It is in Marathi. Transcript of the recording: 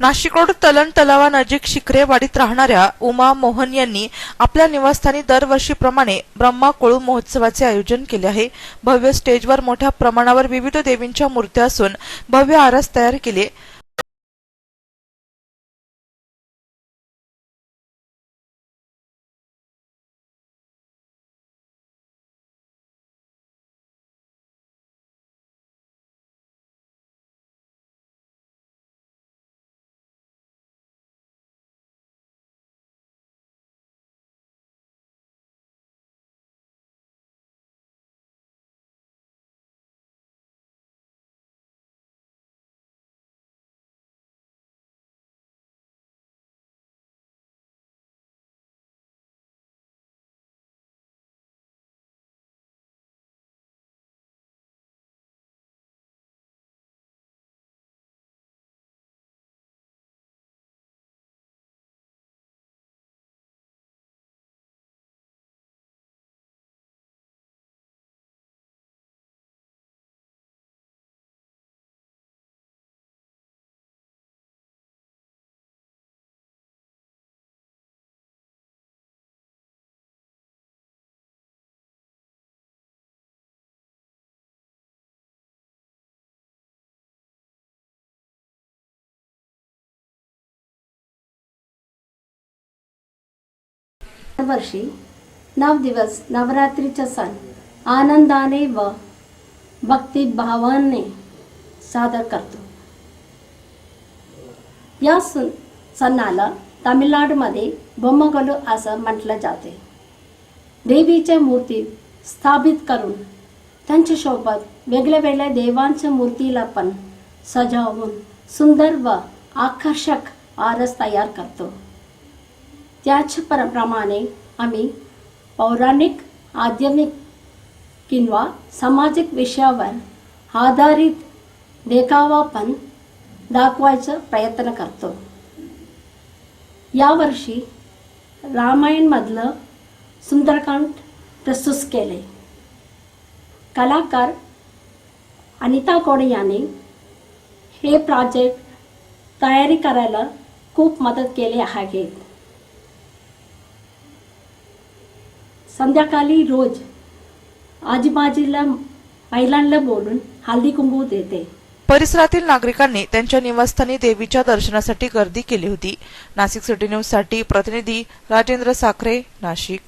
नाशिक रोड तलन तलावानजीक शिखरेवाडीत राहणाऱ्या उमा मोहन यांनी आपल्या निवासस्थानी दरवर्षीप्रमाणे ब्रह्मा कोळू महोत्सवाचे आयोजन केले आहे. भव्य स्टेजवर मोठ्या प्रमाणावर विविध देवींच्या मूर्त्या असून भव्य आरस तयार केले. वर्षी नव दिवस नवरात्रीचा सण आनंदाने व भक्तिभावाने सादर करतो. या सण सणाला तामिळनाडूमध्ये बोम्मगलू असं म्हटलं जाते. देवीच्या मूर्ती स्थापित करून त्यांच्यासोबत वेगळ्या वेगळ्या देवांच्या मूर्तीला पण सजावून सुंदर व आकर्षक आरस तयार करतो. त्याचप्रमाणे आम्ही पौराणिक आध्यात्मिक किंवा सामाजिक विषयावर आधारित देखावा पण दाखवायचा प्रयत्न करतो. यावर्षी रामायणमधलं सुंदरकांड प्रस्तुत केले. कलाकार अनिता कोडे यांनी हे प्रोजेक्ट तयारी करायला खूप मदत केली आहे. संध्याकाळी रोज आजूबाजूला महिलांना बोलून हल्दी कुंकू देते. परिसरातील नागरिकांनी त्यांच्या निवासस्थानी देवीच्या दर्शनासाठी गर्दी केली होती. नाशिक सिटी न्यूजसाठी प्रतिनिधी राजेंद्र साखरे नाशिक.